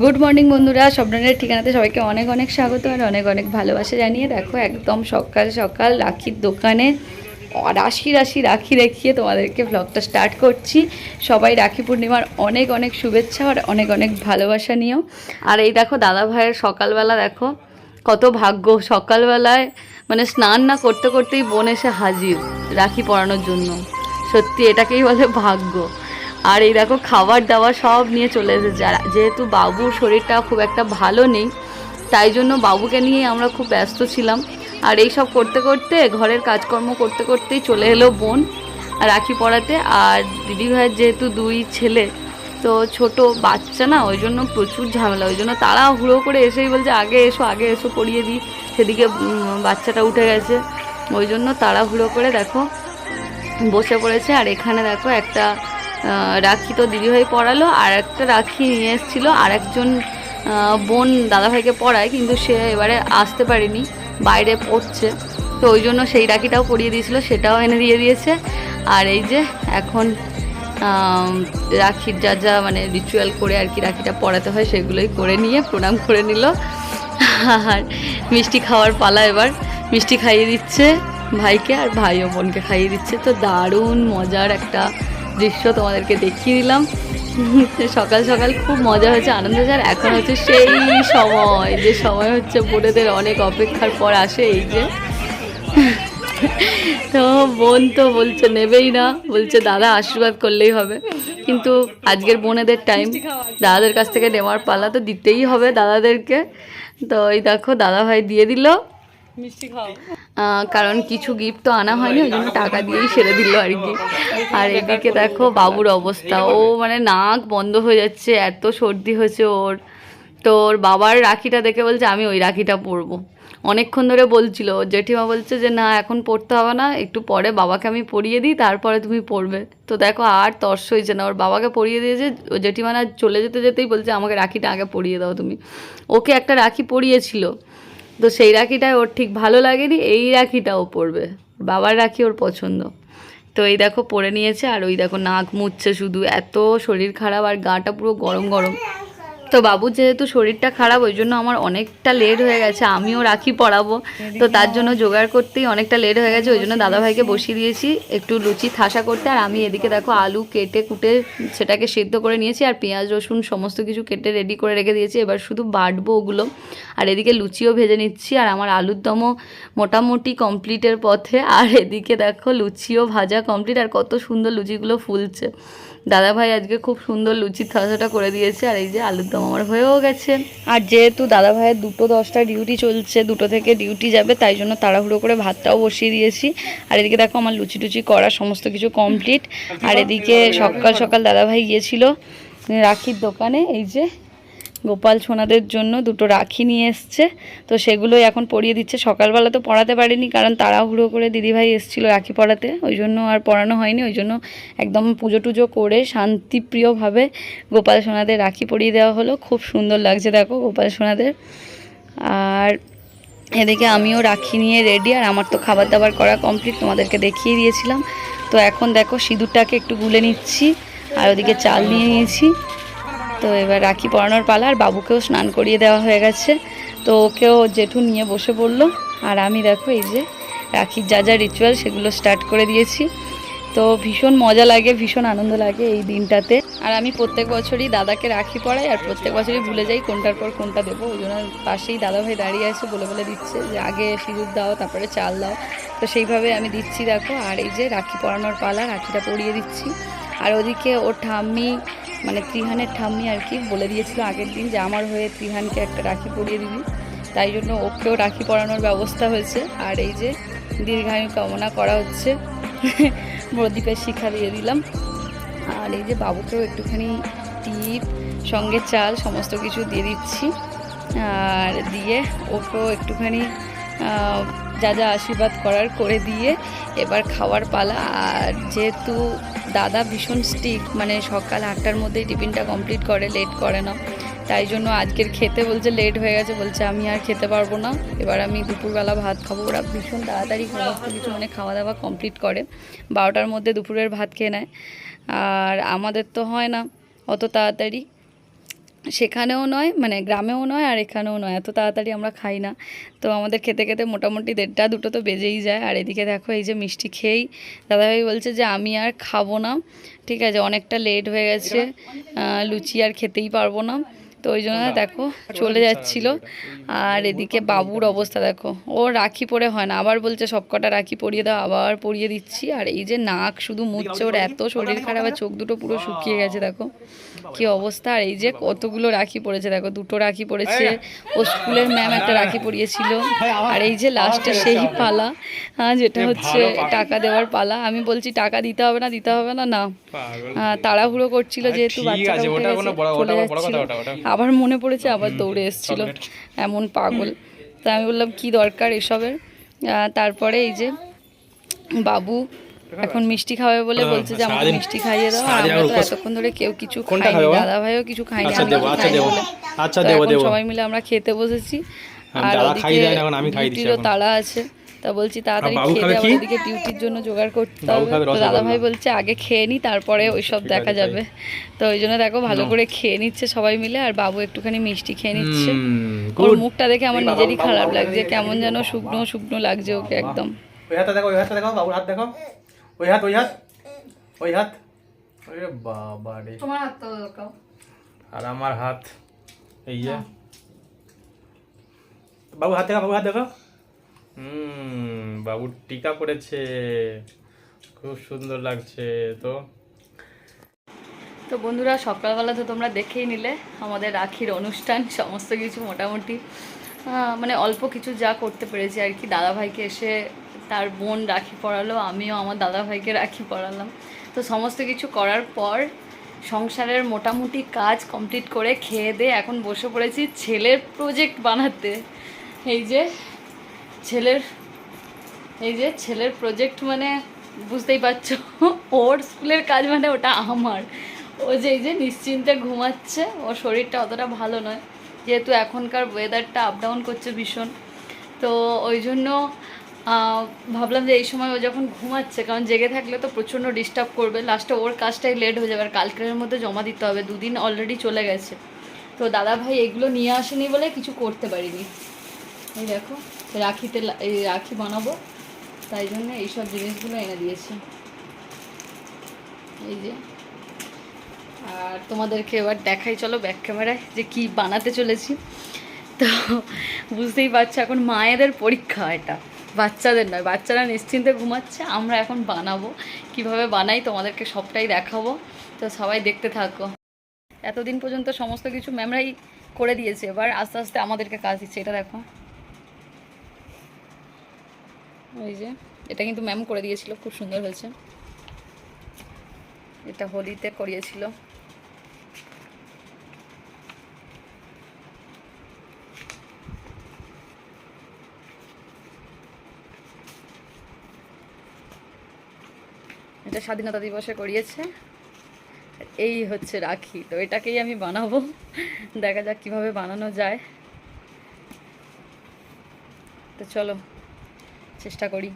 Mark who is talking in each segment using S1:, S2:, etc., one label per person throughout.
S1: Good morning বন্ধুরা। স্বপ্নের ঠিকানাতে সবাইকে অনেক অনেক স্বাগত আর অনেক অনেক ভালোবাসা জানিয়ে দেখো, একদম সকাল সকাল রাখির দোকানে রাশি রাশি রাখি রেখিয়ে তোমাদেরকে ব্লগটা স্টার্ট করছি। সবাই রাখি পূর্ণিমার অনেক অনেক শুভেচ্ছা আর অনেক অনেক ভালোবাসা নিও। আর এই দেখো, দাদা ভাইয়ের সকালবেলা দেখো, কত ভাগ্য। সকালবেলায় মানে স্নান না করতে করতেই বোন এসে হাজির রাখি পরানোর জন্য। সত্যি এটাকেই বলে ভাগ্য। আর এই দেখো খাবার দাবার সব নিয়ে চলে এসেছে। আর যেহেতু বাবুর শরীরটা খুব একটা ভালো নেই, তাই জন্য বাবুকে নিয়ে আমরা খুব ব্যস্ত ছিলাম। আর এই সব করতে করতে, ঘরের কাজকর্ম করতে করতেই চলে এলো বোন রাখি পড়াতে। আর দিদি ভাইয়ের যেহেতু দুই ছেলে, তো ছোট বাচ্চা না, ওই জন্য প্রচুর ঝামেলা। ওই জন্য তারা হুড়ো করে এসেই বলছে, আগে এসো আগে এসো, পড়িয়ে দিই। সেদিকে বাচ্চাটা উঠে গেছে। ওই জন্য তারা হুড়ো করে দেখো, বসে পড়েছে। আর এখানে দেখো একটা রাখি তো দিদিভাই পড়ালো, আর একটা রাখি নিয়ে এসেছিল আর একজন বোন দাদাভাইকে পড়ায়, কিন্তু সে এবারে আসতে পারেনি, বাইরে পড়ছে। তো ওই জন্য সেই রাখিটাও পরিয়ে দিয়েছিল, সেটাও এনে দিয়ে দিয়েছে। আর এই যে এখন রাখির যা যা মানে রিচুয়াল করে আর কি রাখিটা পড়াতে হয়, সেগুলোই করে নিয়ে প্রণাম করে নিল। আর মিষ্টি খাওয়ার পালা এবার, মিষ্টি খাইয়ে দিচ্ছে ভাইকে, আর ভাই ও বোনকে খাইয়ে দিচ্ছে। তো দারুণ মজার একটা দৃশ্য তোমাদেরকে দেখিয়ে দিলাম। সকাল সকাল খুব মজা হয়েছে, আনন্দ আর এখন হচ্ছে সেই সময়, যে সময় হচ্ছে বোনেদের অনেক অপেক্ষার পর আসে এই যে। তো বোন তো বলছে নেবেই না, বলছে দাদা আশীর্বাদ করলেই হবে। কিন্তু আজকের বোনেদের টাইম দাদাদের কাছ থেকে নেওয়ার পালা তো দিতেই হবে দাদাদেরকে। তো এই দেখো দাদা ভাই দিয়ে দিল। কারণ কিছু গিফট তো আনা হয়নি, ওই জন্য টাকা দিয়েই সেরে দিল আর কি। আর এদিকে দেখো বাবুর অবস্থা, ও মানে নাক বন্ধ হয়ে যাচ্ছে, এত সর্দি হয়েছে ওর। তো ওর বাবার রাখিটা দেখে বলছে, আমি ওই রাখিটা পরবো। অনেকক্ষণ ধরে বলছিল, জেঠিমা বলছে যে, না, এখন পড়তে হবে না, একটু পরে বাবাকে আমি পরিয়ে দিই, তারপরে তুমি পড়বে তো দেখো আর তর্স হয়েছে না, ওর বাবাকে পরিয়ে দিয়েছে জেঠিমা না চলে যেতে যেতেই বলছে, আমাকে রাখিটা আগে পরিয়ে দাও তুমি। ওকে একটা রাখি পরিয়েছিল তো সেই রাখিটায় ওর ঠিক ভালো লাগেনি, এই রাখিটা ও পরবে। বাবার রাখি ওর পছন্দ। তো এই দেখো পরে নিয়েছে, আর ওই দেখো নাক মুচ্ছে শুধু, এত শরীর খারাপ, আর গাটা পুরো গরম গরম। তো বাবুর যেহেতু শরীরটা খারাপ, ওই জন্য আমার অনেকটা লেট হয়ে গেছে, আমিও রাখি পরাবো। তো তার জন্য জোগাড় করতেই অনেকটা লেট হয়ে গেছে, ওই জন্য দাদাভাইকে বসিয়ে দিয়েছি, একটু লুচি থাসা করতে, আর আমি এদিকে দেখো আলু কেটে কুটে সেটাকে সেদ্ধ করে নিয়েছি, আর পেঁয়াজ, রসুন সমস্ত কিছু কেটে রেডি করে রেখে দিয়েছি, এবার শুধু বাটবো ওগুলো। আর এদিকে লুচিও ভেজে নিচ্ছি, আর আমার আলুর দমও মোটামুটি কমপ্লিটের পথে, আর এদিকে দেখো লুচিও ভাজা কমপ্লিট আর কত সুন্দর লুচিগুলো ফুলছে। দাদা ভাই আজকে খুব সুন্দর লুচির থাসাটা করে দিয়েছে, আর এই যে আলুর আমার হয়েও গেছে। আর যেহেতু দাদা ভাইয়ের দুটো দশটা ডিউটি চলছে, দুটো থেকে ডিউটি যাবে, তাই জন্য তাড়াহুড়ো করে ভাতটাও বসিয়ে দিয়েছি। আর এদিকে দেখো আমার লুচি টুচি করা সমস্ত কিছু কমপ্লিট আর এদিকে সকাল সকাল দাদা ভাই গিয়েছিল রাখির দোকানে, এই যে গোপাল সোনাদের জন্য দুটো রাখি নিয়ে এসছে। তো সেগুলোই এখন পরিয়ে দিচ্ছে। সকালবেলা তো পড়াতে পারিনি, কারণ তাড়াহুড়ো করে দিদিভাই এসেছিল রাখি পড়াতে। ওই জন্য আর পড়ানো হয়নি, ওই জন্য একদম পুজো টুজো করে শান্তিপ্রিয়ভাবে গোপাল সোনাদের রাখি পরিয়ে দেওয়া হলো। খুব সুন্দর লাগছে দেখো গোপাল সোনাদের। আর এদিকে আমিও রাখি নিয়ে রেডি আর আমার তো খাবার দাবার করা কমপ্লিট তোমাদেরকে দেখিয়ে দিয়েছিলাম। তো এখন দেখো সিঁদুরটাকে একটু গুলে নিচ্ছি, আর ওদিকে চাল নিয়ে নিয়েছি। তো এবার রাখি পরানোর পালা আর বাবুকেও স্নান করিয়ে দেওয়া হয়ে গেছে। তো ওকেও জেঠু নিয়ে বসে পড়ল। আর আমি দেখো এই যে রাখির যা যা রিচুয়াল সেগুলো স্টার্ট করে দিয়েছি। তো ভীষণ মজা লাগে, ভীষণ আনন্দ লাগে এই দিনটাতে। আর আমি প্রত্যেক বছরই দাদাকে রাখি পড়াই আর প্রত্যেক বছরই ভুলে যাই কোনটার পর কোনটা দেবো। ওই জন্য পাশেই দাদা দাদাভাই দাঁড়িয়ে আছে, বলে বলে দিচ্ছে যে আগে সিঁদুর দাও, তারপরে চাল দাও। তো সেইভাবে আমি দিচ্ছি দেখো। আর এই যে রাখি পরানোর পালা, রাখিটা পরিয়ে দিচ্ছি। আর ওদিকে ওর ঠাম্মি মানে ত্রিহানের ঠাম্মি আর কি, বলে দিয়েছিল আগের দিন যে আমার হয়ে ত্রিহানকে একটা রাখি পরিয়ে দিবি। তাই জন্য ওকেও রাখি পরানোর ব্যবস্থা হয়েছে। আর এই যে দীর্ঘায়ু কামনা করা হচ্ছে, প্রদীপের শিখা দিয়ে দিলাম। আর এই যে বাবুকেও একটুখানি টিপ, সঙ্গে চাল, সমস্ত কিছু দিয়ে দিচ্ছি। আর দিয়ে ওকেও একটুখানি যা যা আশীর্বাদ করার করে দিয়ে এবার খাওয়ার পালা। আর যেহেতু দাদা ভীষণ স্টিক মানে সকাল আটটার মধ্যেই টিফিনটা কমপ্লিট করে লেট করে না। তাই জন্য আজকের খেতে বলছে লেট হয়ে গেছে, বলছে আমি আর খেতে পারব না। এবার আমি দুপুরবেলা ভাত খাব। ওরা ভীষণ তাড়াতাড়ি সমস্ত কিছু মানে খাওয়া দাওয়া কমপ্লিট করে। বারোটার মধ্যে দুপুরের ভাত খেয়ে নেয়। আর আমাদের তো হয় না অত তাড়াতাড়ি। সেখানেও নয় মানে গ্রামেও নয় আর এখানেও নয়। এত তাড়াতাড়ি আমরা খাই না। তো আমাদের খেতে খেতে মোটামুটি দেড়টা দুটো তো বেজেই যায়। আর এদিকে দেখো এই যে মিষ্টি খেয়েই দাদাভাই বলছে যে, আমি আর খাব না। ঠিক আছে, অনেকটা লেট হয়ে গেছে। লুচি আর খেতেই পারব না। তো ওই জন্য দেখো চলে যাচ্ছিল। আর এদিকে বাবুর অবস্থা দেখো। ও রাখি পরে হয় না আবার বলছে সব কটা রাখি পরিয়ে দাও আবার পরিয়ে দিচ্ছি। আর এই যে নাক শুধু মুছছে ওর এত শরীর খারাপ আর চোখ দুটো পুরো শুকিয়ে গেছে দেখো। কি অবস্থা? আর এই যে কতগুলো রাখি পড়েছে দেখো দুটো রাখি পড়েছে। ও স্কুলের ম্যাম একটা রাখি পরিয়েছিল আর এই যে লাস্টে সেই পালা হ্যাঁ, যেটা হচ্ছে টাকা দেওয়ার পালা। আমি বলছি টাকা দিতে হবে না দিতে হবে না না। তাড়াহুড়ো করছিল যেহেতু চলে যাচ্ছিল। আবার মনে পড়েছে আবার দৌড়ে এসেছিল। এমন পাগল। তা আমি বললাম কি দরকার এসবের? তারপরে এই যে বাবু এখন মিষ্টি খাবে বলে বলছে যে আমাকে মিষ্টি খাইয়ে দাও। আর আমরা তো এতক্ষণ ধরে কেউ কিছু খাইনি দাদা ভাইও কিছু খাইনি
S2: আচ্ছা
S1: আমি
S2: আচ্ছা দেবো। আচ্ছা দেবো,
S1: সবাই মিলে আমরা খেতে বসেছি। আর
S2: দাদা
S1: ওদিকে। তাড়া আছে। তা বলছি তাড়াতাড়ি খেয়ে দিয়ে এদিকে ডিউটির জন্য জোগাড় করতে হবে। তো
S2: রসগোল্লা।
S1: দাদা ভাই বলছে আগে খেয়ে নি তারপরে ওইসব দেখা যাবে। তো ওই জন্য দেখো ভালো করে খেয়ে নিচ্ছে সবাই মিলে আর বাবু একটুখানি মিষ্টি খেয়ে নিচ্ছে। ওর মুখটা দেখে আমার নিজেরই খারাপ লাগছে কেমন যেন শুকনো শুকনো লাগছে ওকে একদম।
S2: ওই হাতটা দেখো ওই হাতটা দেখো বাবুর হাত দেখো। ওই হাত ওই হাত ওই হাত। ওরে বাবা রে।
S1: তোমার হাত তো দেখাও
S2: আর আমার হাত এই যে। বাবু হাত দেখো বাবু হাত দেখো। হুম বাবুর টিকা পড়েছে। খুব সুন্দর লাগছে তো।
S1: তো বন্ধুরা, সকালবেলা তো তোমরা দেখেই নিলে আমাদের রাখির অনুষ্ঠান, সমস্ত কিছু মোটামুটি। মানে অল্প কিছু যা করতে পেরেছি আর কি। দাদাভাইকে এসে তার বোন রাখি পরালো আমিও আমার দাদাভাইকে রাখি পরালাম তো সমস্ত কিছু করার পর সংসারের মোটামুটি কাজ কমপ্লিট করে খেয়ে দিয়ে এখন বসে পড়েছি ছেলের প্রজেক্ট বানাতে। এই যে ছেলের, এই যে ছেলের প্রজেক্ট মানে বুঝতেই পারছ, ওর স্কুলের কাজ মানে ওটা আমার। ও যে এই যে নিশ্চিন্তে ঘুমাচ্ছে, ওর শরীরটা অতটা ভালো নয়, যেহেতু এখনকার ওয়েদারটা আপ ডাউন করছে ভীষণ। তো ওই জন্য ভাবলাম যে এই সময় ও যখন ঘুমাচ্ছে, কারণ জেগে থাকলে তো প্রচণ্ড ডিস্টার্ব করবে। লাস্টে ওর কাজটাই লেট হয়ে যাবে, আর কালকের মধ্যে জমা দিতে হবে, দুদিন অলরেডি চলে গেছে। তো দাদা ভাই এগুলো নিয়ে আসেনি বলে কিছু করতে পারিনি। এই দেখো, রাখিতে এই রাখি বানাবো। তাই জন্য এইসব জিনিসগুলো এনে দিয়েছি। এই যে। আর তোমাদেরকে এবার দেখাই, চলো ব্যাক ক্যামেরায় যে কি বানাতে চলেছি। তো বুঝতেই পারছ, এখন মায়েদের পরীক্ষা এটা। বাচ্চাদের নয়, বাচ্চারা নিশ্চিন্তে ঘুমাচ্ছে, আমরা এখন বানাবো। কীভাবে বানাই তোমাদেরকে সবটাই দেখাবো। তো সবাই দেখতে থাকো। এতদিন পর্যন্ত সমস্ত কিছু ম্যামরাই করে দিয়েছে, এবার আস্তে আস্তে আমাদেরকে কাজ দিচ্ছে, এটা দেখো। ওই যে, এটা কিন্তু ম্যাম করে দিয়েছিল, খুব সুন্দর হয়েছে। এটা হোলিতে করিয়েছিল। এটা স্বাধীনতা দিবসে করিয়েছে। এই হচ্ছে রাখি। তো এটাকেই আমি বানাবো। দেখা যাক কীভাবে বানানো যায়। তো চলো চেষ্টা করি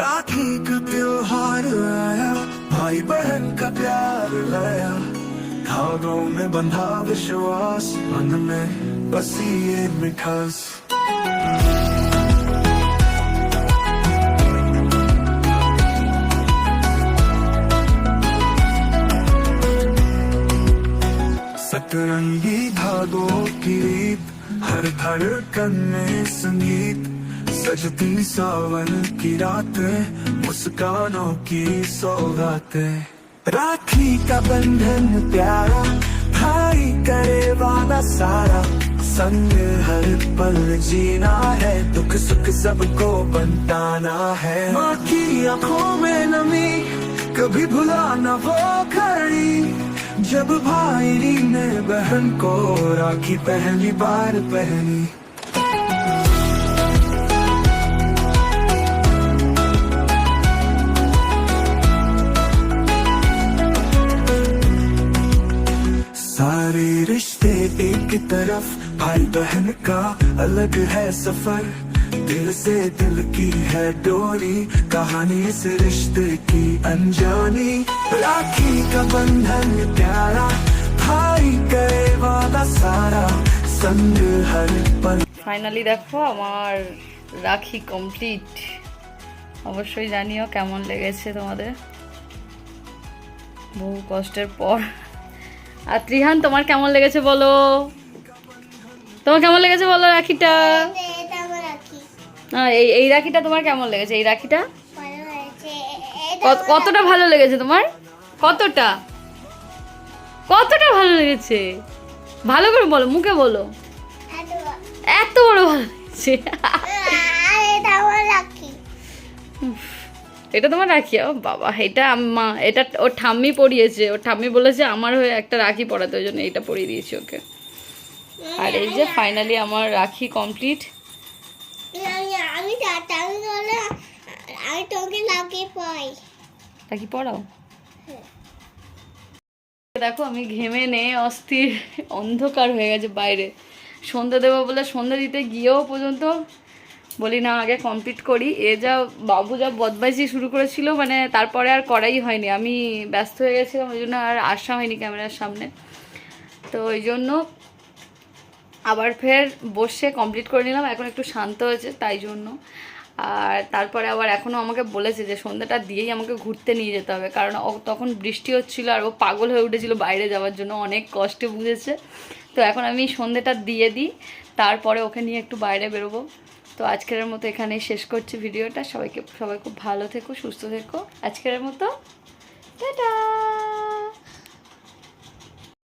S3: राखी का त्योहार आया भाई बहन का प्यार लाया धागों में बंधा विश्वास मन में बसी ये मिठास सतरंगी धागों की रीत हर धड़कन में संगीत सजती सावन की रातें, मुस्कानों की सौगातें राखी का बंधन प्यारा, भाई करे वादा सारा। संग हर पल जीना है, दुख सुख सबको बंटाना है। माँ की आँखों में नमी, कभी भुला न वो खड़ी। जब भाई ने बहन को राखी पहली बार पहनी सारे रिश्ते एक तरफ भाई बहन का अलग है सफर दिल से दिल की है डोरी कहानी इस रिश्ते की अनजानी राखी का बंधन प्यारा भाई करे वादा संग हर पल
S1: ফাইনালি দেখো আমার রাখি কমপ্লিট অবশ্যই জানিও কেমন লেগেছে তোমাদের বহু কষ্টের পর আর ত্রিহান, তোমার কেমন লেগেছে বলো? তোমার কেমন লেগেছে বলো রাখিটা? এই এই রাখিটা তোমার কেমন লেগেছে? এই রাখিটা? কতটা ভালো লেগেছে তোমার? কতটা? কতটা ভালো লেগেছে? ভালো করে বলো, মুখে বলো।
S4: এত
S1: বড় ভালো লেগেছে।
S4: এটা
S1: তোমার রাখি? ও বাবা এটা আম্মা এটা ওর ঠাম্মি পরিয়েছে ওর ঠাম্মি বলেছে আমার হয়ে একটা রাখি পরাতে ওই জন্য এইটা পরিয়ে দিয়েছি ওকে। আর এই যে ফাইনালি আমার রাখি কমপ্লিট
S4: আমি তোকে
S1: রাখি পরাও? দেখো আমি ঘেমে নে অস্থির অন্ধকার হয়ে গেছে বাইরে। সন্ধ্যা দেবো বলে সন্ধ্যা দিতে গিয়েও পর্যন্ত বলি না, আগে কমপ্লিট করি। এ যা বাবু যা বদমাইশি শুরু করেছিল মানে তারপরে আর করাই হয়নি। আমি ব্যস্ত হয়ে গেছিলাম, ওই জন্য আর আসা হয়নি ক্যামেরার সামনে। তো ওই জন্য আবার ফের বসে কমপ্লিট করে নিলাম। এখন একটু শান্ত হয়েছে, তাই জন্য। আর তারপরে আবার এখনও আমাকে বলেছে যে সন্ধ্যাটা দিয়েই আমাকে ঘুরতে নিয়ে যেতে হবে। কারণ তখন বৃষ্টি হচ্ছিল আর ও পাগল হয়ে উঠেছিল বাইরে যাওয়ার জন্য, অনেক কষ্টে বুঝেছে। তো এখন আমি সন্ধ্যেটা দিয়ে দিই, তারপরে ওকে নিয়ে একটু বাইরে বেরোবো। তো আজকের মতো এখানে শেষ করছি ভিডিওটা। সবাইকে, সবাই খুব ভালো থেকো, সুস্থ থেকো। আজকের মতো, টাটা!